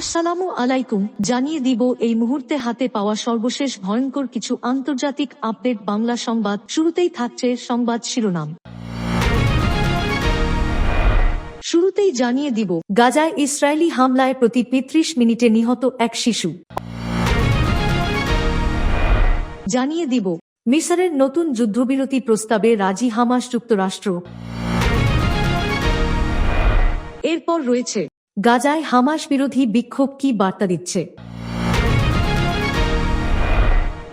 আসসালামু আলাইকুম, জানিয়ে দিব এই মুহূর্তে হাতে পাওয়া সর্বশেষ ভয়ঙ্কর কিছু আন্তর্জাতিক আপডেট বাংলা সংবাদ। শুরুতেই থাকছে সংবাদ শিরোনাম। শুরুতেই জানিয়ে দিব, গাজায় ইসরায়েলি হামলায় প্রতি তেত্রিশ মিনিটে নিহত এক শিশু। জানিয়ে দিব, মিসরের নতুন যুদ্ধবিরতি প্রস্তাবে রাজি হামাস যুক্তরাষ্ট্র। এরপর রয়েছে গাজায় হামাস বিরোধী বিক্ষোভ কি বার্তা দিচ্ছে?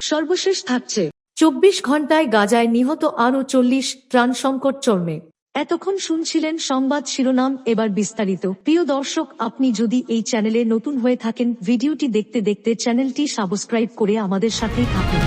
সর্বশেষ থাকছে। চব্বিশ ঘন্টায় গাজায় নিহত আরও চল্লিশ ত্রাণ সংকট চর্মে। এতক্ষণ শুনছিলেন সংবাদ শিরোনাম, এবার বিস্তারিত। প্রিয় দর্শক, আপনি যদি এই চ্যানেলে নতুন হয়ে থাকেন, ভিডিওটি দেখতে দেখতে চ্যানেলটি সাবস্ক্রাইব করে আমাদের সাথেই থাকুন।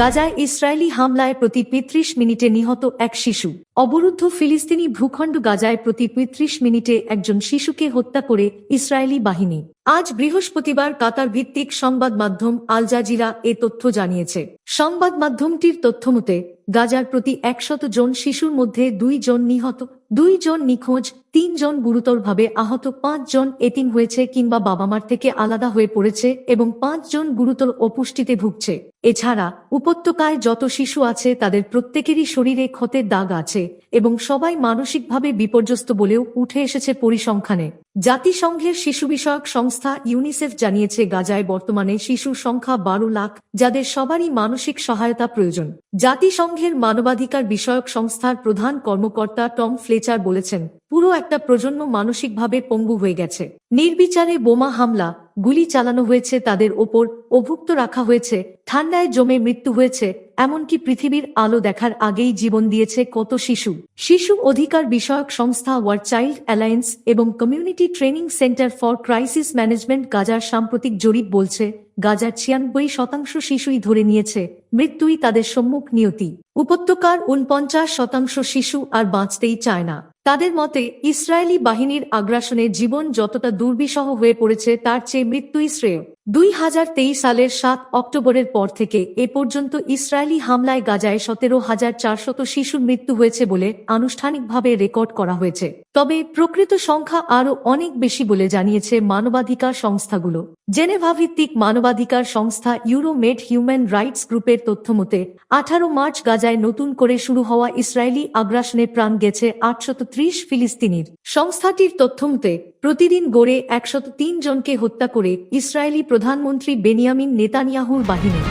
গাজায় ইসরায়েলি হামলায় প্রতি তেত্রিশ মিনিটে নিহত এক শিশু। অবরুদ্ধ ফিলিস্তিনি ভূখণ্ড গাজায় প্রতি তেত্রিশ মিনিটে একজন শিশুকে হত্যা করে ইসরায়েলি বাহিনী। আজ বৃহস্পতিবার কাতার ভিত্তিক সংবাদ মাধ্যম আল জাজিরা এ তথ্য জানিয়েছে। সংবাদ মাধ্যমটির তথ্যমতে গাজার প্রতি একশত জন শিশুর মধ্যে দুই জন নিহত, দুই জন নিখোঁজ তিন জন গুরুতরভাবে আহত পাঁচ জন এতিম হয়েছে কিংবা বাবা মার থেকে আলাদা হয়ে পড়েছে এবং পাঁচজন গুরুতর অপুষ্টিতে ভুগছে। এছাড়া উপত্যকায় যত শিশু আছে, তাদের প্রত্যেকেরই শরীরে ক্ষতের দাগ আছে এবং সবাই মানসিকভাবে বিপর্যস্ত বলেও উঠে এসেছে পরিসংখ্যানে। জাতিসংঘের শিশু বিষয়ক সংস্থা ইউনিসেফ জানিয়েছে, গাজায় বর্তমানে শিশুর সংখ্যা বারো লাখ, যাদের সবারই মানসিক সহায়তা প্রয়োজন। জাতিসংঘের মানবাধিকার বিষয়ক সংস্থার প্রধান কর্মকর্তা টম ফ্লেচার বলেছেন পুরো একটা প্রজন্ম মানসিকভাবে পঙ্গু হয়ে গেছে। নির্বিচারে বোমা হামলা, গুলি চালানো হয়েছে তাদের ওপর, অভুক্ত রাখা হয়েছে, ঠান্ডায় জমে মৃত্যু হয়েছে, এমনকি পৃথিবীর আলো দেখার আগেই জীবন দিয়েছে কত শিশু। শিশু অধিকার বিষয়ক সংস্থা ওয়ার চাইল্ড অ্যালায়েন্স এবং community training centre for crisis management গাজার সাম্প্রতিক জরিপ বলছে, গাজার ছিয়ানব্বই শতাংশ শিশুই ধরে নিয়েছে, মৃত্যুই তাদের সম্মুখ নিয়তি। উপত্যকার উনপঞ্চাশ শতাংশ শিশু আর বাঁচতেই চায় না। তাদের মতে ইসরায়েলি বাহিনীর আগ্রাসনে জীবন যতটা দুর্বিষহ হয়ে পড়েছে তার চেয়ে মৃত্যুই শ্রেয়। দুই হাজার তেইশ সালের সাত অক্টোবরের পর থেকে এ পর্যন্ত ইসরায়েলি হামলায় গাজায় সতেরো হাজার চারশত শিশুর মৃত্যু হয়েছে বলে আনুষ্ঠানিকভাবে রেকর্ড করা হয়েছে। তবে প্রকৃত সংখ্যা আরও অনেক বেশি বলে জানিয়েছে মানবাধিকার সংস্থাগুলো। জেনেভা ভিত্তিক মানবাধিকার সংস্থা ইউরোমেড হিউম্যান রাইটস গ্রুপের তথ্যমতে আঠারো মার্চ গাজায় নতুন করে শুরু হওয়া ইসরায়েলি আগ্রাসনে প্রাণ গেছে আটশত ত্রিশ ফিলিস্তিনির। সংস্থাটির তথ্যমতে প্রতিদিন গড়ে একশত জনকে হত্যা করে ইসরায়েলি প্রধানমন্ত্রী বেনিয়ামিন নেতানিয়াহুর বাহিনী।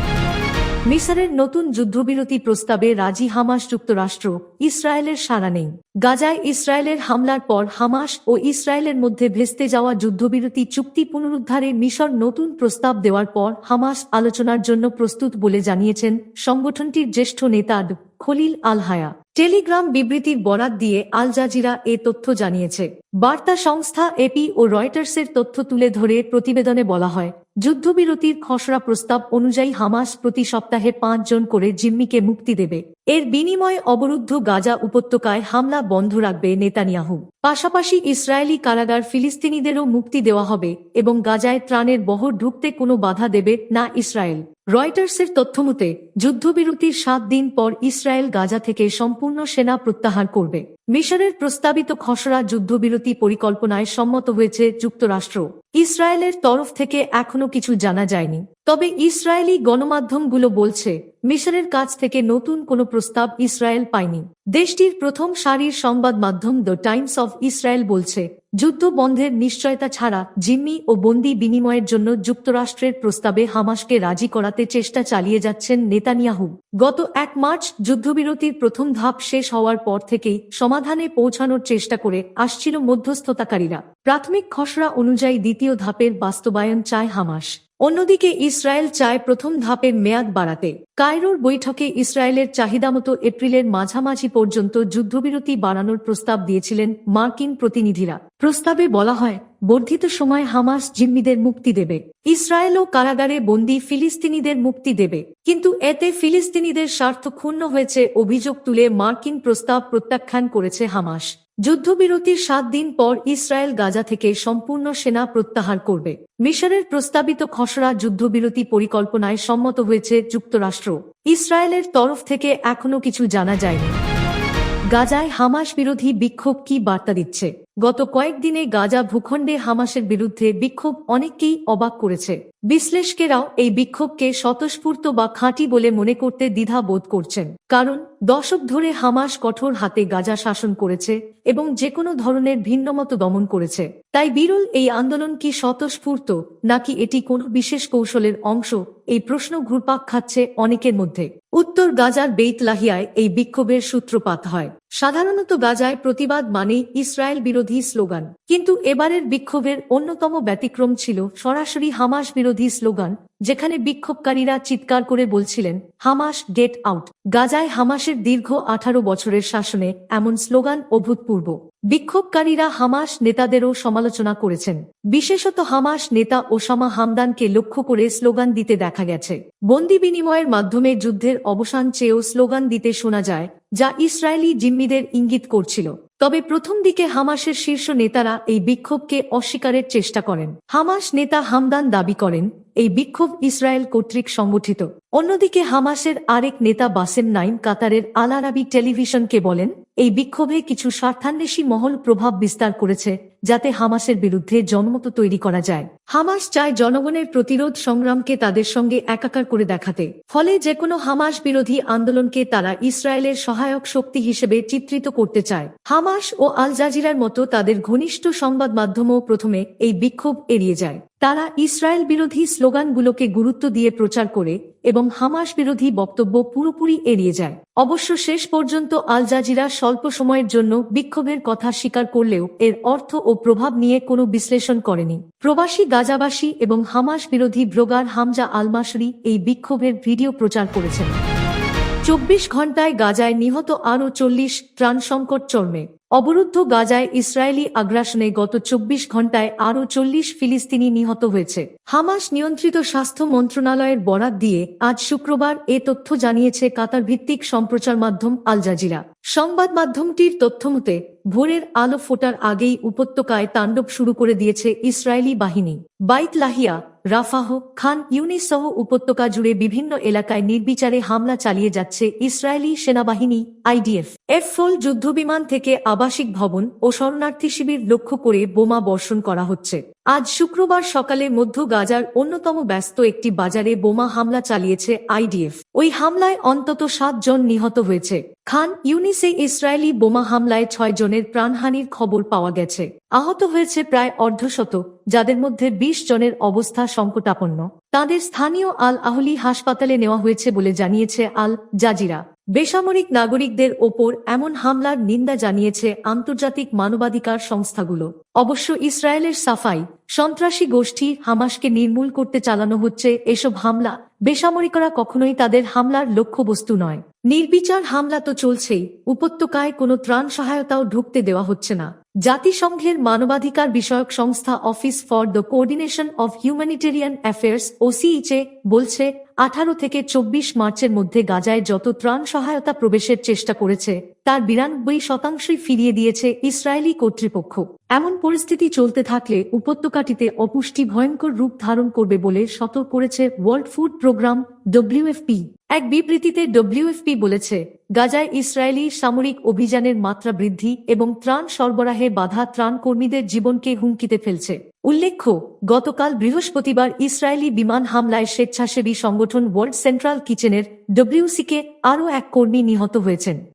মিসরের নতুন যুদ্ধবিরতি প্রস্তাবে রাজি হামাস যুক্তরাষ্ট্র, ইসরায়েলের সাড়া নেই। গাজায় ইসরায়েলের হামলার পর হামাস ও ইসরায়েলের মধ্যে ভেস্তে যাওয়া যুদ্ধবিরতি চুক্তি পুনরুদ্ধারে মিশর নতুন প্রস্তাব দেওয়ার পর হামাস আলোচনার জন্য প্রস্তুত বলে জানিয়েছেন সংগঠনটির জ্যেষ্ঠ নেতা খলিল আলহায়া টেলিগ্রাম বিবৃতির বরাত দিয়ে আল জাজিরা এ তথ্য জানিয়েছে। বার্তা সংস্থা এপি ও রয়টার্সের তথ্য তুলে ধরে প্রতিবেদনে বলা হয়, যুদ্ধবিরতির খসড়া প্রস্তাব অনুযায়ী হামাস প্রতি সপ্তাহে পাঁচ জন করে জিম্মিকে মুক্তি দেবে। এর বিনিময়ে অবরুদ্ধ গাজা উপত্যকায় হামলা বন্ধ রাখবে নেতানিয়াহু। পাশাপাশি ইসরায়েলি কারাগার ফিলিস্তিনিদেরও মুক্তি দেওয়া হবে এবং গাজায় ত্রাণের বহর ঢুকতে কোনো বাধা দেবে না ইসরায়েল। রয়টার্সের তথ্যমতে যুদ্ধবিরতির সাত দিন পর ইসরায়েল গাজা থেকে সম্পূর্ণ সেনা প্রত্যাহার করবে। মিশরের প্রস্তাবিত খসড়া যুদ্ধবিরতি পরিকল্পনায় সম্মত হয়েছে যুক্তরাষ্ট্র। ইসরায়েলের তরফ থেকে এখনও কিছু জানা যায়নি। তবে ইসরায়েলি গণমাধ্যমগুলো বলছে, মিশরের কাছ থেকে নতুন কোনো প্রস্তাব ইসরায়েল পায়নি। দেশটির প্রথম সারির সংবাদ মাধ্যম দ্য টাইমস অফ ইসরায়েল বলছে, যুদ্ধ বন্ধের নিশ্চয়তা ছাড়া জিম্মি ও বন্দি বিনিময়ের জন্য যুক্তরাষ্ট্রের প্রস্তাবে হামাসকে রাজি করাতে চেষ্টা চালিয়ে যাচ্ছেন নেতানিয়াহু। গত এক মার্চ যুদ্ধবিরতির প্রথম ধাপ শেষ হওয়ার পর থেকেই সমাধানে পৌঁছানোর চেষ্টা করে আসছিল মধ্যস্থতাকারীরা। প্রাথমিক খসড়া অনুযায়ী দ্বিতীয় ধাপের বাস্তবায়ন চায় হামাস। অন্যদিকে ইসরায়েল চায় প্রথম ধাপের মেয়াদ বাড়াতে। কায়রোর বৈঠকে ইসরায়েলের চাহিদামতো এপ্রিলের মাঝামাঝি পর্যন্ত যুদ্ধবিরতি বাড়ানোর প্রস্তাব দিয়েছিলেন মার্কিন প্রতিনিধিরা। প্রস্তাবে বলা হয়, বর্ধিত সময় হামাস জিম্মিদের মুক্তি দেবে। ইসরায়েলও কারাগারে বন্দী ফিলিস্তিনিদের মুক্তি দেবে। কিন্তু এতে ফিলিস্তিনিদের স্বার্থ ক্ষুণ্ণ হয়েছে অভিযোগ তুলে মার্কিন প্রস্তাব প্রত্যাখ্যান করেছে হামাস। যুদ্ধবিরতির সাত দিন পর ইসরায়েল গাজা থেকে সম্পূর্ণ সেনা প্রত্যাহার করবে। মিশরের প্রস্তাবিত খসড়া যুদ্ধবিরতি পরিকল্পনায় সম্মত হয়েছে যুক্তরাষ্ট্র। ইসরায়েলের তরফ থেকে এখনও কিছু জানা যায়নি। গাজায় হামাস বিরোধী বিক্ষোভ কি বার্তা দিচ্ছে? গত কয়েকদিনে গাজা ভূখণ্ডে হামাসের বিরুদ্ধে বিক্ষোভ অনেককেই অবাক করেছে। বিশ্লেষকেরাও এই বিক্ষোভকে স্বতঃস্ফূর্ত বা খাঁটি বলে মনে করতে দ্বিধা বোধ করছেন। কারণ দশক ধরে হামাস কঠোর হাতে গাজা শাসন করেছে এবং যে কোনো ধরনের ভিন্নমত দমন করেছে। তাই বিরল এই আন্দোলন কি স্বতঃস্ফূর্ত, নাকি এটি কোনো বিশেষ কৌশলের অংশ, এই প্রশ্ন ঘুরপাক খাচ্ছে অনেকের মধ্যে। উত্তর গাজার বেইত লাহিয়ায় এই বিক্ষোভের সূত্রপাত হয়। সাধারণত গাজায় প্রতিবাদ মানে ইসরায়েল বিরোধী স্লোগান। কিন্তু এবারের বিক্ষোভের অন্যতম ব্যতিক্রম ছিল সরাসরি হামাস বিরোধী স্লোগান, যেখানে বিক্ষোভকারীরা চিৎকার করে বলছিলেন, হামাস, গেট আউট। গাজায় হামাসের দীর্ঘ আঠারো বছরের শাসনে এমন স্লোগান অভূতপূর্ব। বিক্ষোভকারীরা হামাস নেতাদেরও সমালোচনা করেছেন। বিশেষত হামাস নেতা ওসামা হামদানকে লক্ষ্য করে স্লোগান দিতে দেখা গেছে। বন্দি বিনিময়ের মাধ্যমে যুদ্ধের অবসান চেয়েও স্লোগান দিতে শোনা যায় যা ইসরায়েলি জিম্মিদের ইঙ্গিত করছিল। তবে প্রথম দিকে হামাসের শীর্ষ নেতারা এই বিক্ষোভকে অস্বীকারের চেষ্টা করেন। হামাস নেতা হামদান দাবি করেন, এই বিক্ষোভ ইসরায়েল কর্তৃক সংগঠিত। অন্যদিকে হামাসের আরেক নেতা বাসেম নাইম কাতারের আল আরাবি টেলিভিশনকে বলেন, এই বিক্ষোভে কিছু স্বার্থান্বেষী মহল প্রভাব বিস্তার করেছে যাতে হামাসের বিরুদ্ধে জনমত তৈরি করা যায়। হামাস চায় জনগণের প্রতিরোধ সংগ্রামকে তাদের সঙ্গে একাকার করে দেখাতে। ফলে যে কোনো হামাস বিরোধী আন্দোলনকে তারা ইসরায়েলের সহায়ক শক্তি হিসেবে চিত্রিত করতে চায়। হামাস ও আল জাজিরার মতো তাদের ঘনিষ্ঠ সংবাদ মাধ্যমও প্রথমে এই বিক্ষোভ এড়িয়ে যায়। তারা ইসরায়েল বিরোধী স্লোগানগুলোকে গুরুত্ব দিয়ে প্রচার করে এবং হামাস বিরোধী বক্তব্য পুরোপুরি এড়িয়ে যায়। অবশ্য শেষ পর্যন্ত আল জাজিরা স্বল্প সময়ের জন্য বিক্ষোভের কথা স্বীকার করলেও এর অর্থ ও প্রভাব নিয়ে কোনো বিশ্লেষণ করেনি। প্রবাসী গাজাবাসী এবং হামাস বিরোধী ব্রোগার হামজা আলমাসরি এই বিক্ষোভের ভিডিও প্রচার করেছেন। চব্বিশ ঘন্টায় গাজায় নিহত আরও চল্লিশ ত্রাণ সংকট চর্মে। অবরুদ্ধ গাজায় ইসরায়েলি আগ্রাসনে গত চব্বিশ ঘন্টায় আরও চল্লিশ ফিলিস্তিনি নিহত হয়েছে। হামাস নিয়ন্ত্রিত স্বাস্থ্য মন্ত্রণালয়ের বরাত দিয়ে আজ শুক্রবার এ তথ্য জানিয়েছে কাতার ভিত্তিক সম্প্রচার মাধ্যম আল জাজিরা। সংবাদ মাধ্যমটির তথ্যমতে ভোরের আলো ফোটার আগেই উপত্যকায় তাণ্ডব শুরু করে দিয়েছে ইসরায়েলি বাহিনী। বাইত লাহিয়া, রাফাহ, খান ইউনিস সহ উপত্যকা জুড়ে বিভিন্ন এলাকায় নির্বিচারে হামলা চালিয়ে যাচ্ছে ইসরায়েলি সেনাবাহিনী আইডিএফ। এফ ফোল যুদ্ধবিমান থেকে আবাসিক ভবন ও শরণার্থী শিবির লক্ষ্য করে বোমা বর্ষণ করা হচ্ছে। আজ শুক্রবার সকালে মধ্য গাজার অন্যতম ব্যস্ত একটি বাজারে বোমা হামলা চালিয়েছে আইডিএফ। ওই হামলায় অন্তত সাত জন নিহত হয়েছে। খান ইউনিসে ইসরায়েলি বোমা হামলায় ছয় জনের প্রাণহানির খবর পাওয়া গেছে। আহত হয়েছে প্রায় অর্ধশত, যাদের মধ্যে ২০ জনের অবস্থা সংকটাপন্ন। তাদের স্থানীয় আল আহলি হাসপাতালে নেওয়া হয়েছে বলে জানিয়েছে আল জাজিরা। বেসামরিক নাগরিকদের ওপর এমন হামলার নিন্দা জানিয়েছে আন্তর্জাতিক মানবাধিকার সংস্থাগুলো। অবশ্য ইসরায়েলের সাফাই, সন্ত্রাসী গোষ্ঠী হামাসকে নির্মূল করতে চালানো হচ্ছে এসব হামলা, বেসামরিকরা কখনোই তাদের হামলার লক্ষ্যবস্তু নয়। নির্বিচার হামলা তো চলছেই, উপত্যকায় কোনো ত্রাণ সহায়তাও ঢুকতে দেওয়া হচ্ছে না। জাতিসংঘের মানবাধিকার বিষয়ক সংস্থা office for the coordination of humanitarian affairs ওসিইচে বলছে আঠারো থেকে চব্বিশ মার্চের মধ্যে গাজায় যত ত্রাণ সহায়তা প্রবেশের চেষ্টা করেছে, তার বিরানব্বই শতাংশই ফিরিয়ে দিয়েছে ইসরায়েলি কর্তৃপক্ষ। এমন পরিস্থিতি চলতে থাকলে উপত্যকাটিতে অপুষ্টি ভয়ঙ্কর রূপ ধারণ করবে বলে সতর্ক করেছে ওয়ার্ল্ড ফুড প্রোগ্রাম ডব্লিউএফপি এক বিবৃতিতে ডব্লিউএফপি বলেছে, গাজায় ইসরায়েলি সামরিক অভিযানের মাত্রা বৃদ্ধি এবং ত্রাণ সরবরাহে বাধা ত্রাণ কর্মীদের জীবনকে হুমকিতে ফেলছে। উল্লেখ্য, গতকাল বৃহস্পতিবার ইসরায়েলি বিমান হামলায় স্বেচ্ছাসেবী সংগঠন ওয়ার্ল্ড সেন্ট্রাল কিচেনের ডব্লিউসিকে আরও এক কর্মী নিহত হয়েছেন।